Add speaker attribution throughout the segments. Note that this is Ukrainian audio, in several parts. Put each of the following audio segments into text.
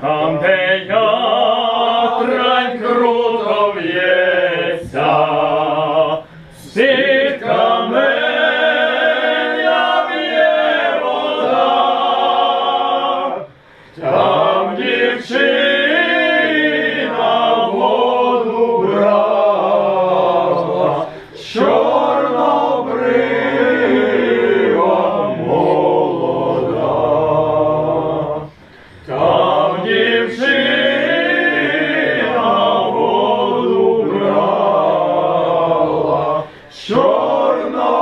Speaker 1: там, де ятрань круто в'ється, сітка мене б'є вода.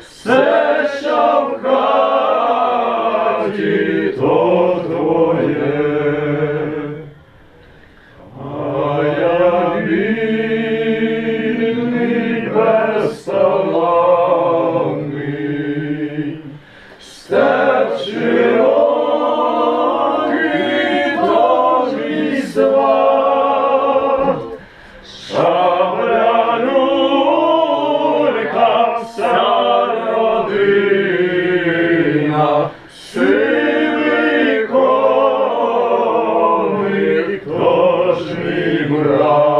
Speaker 1: 十 Сивиком, хто ж мій брат?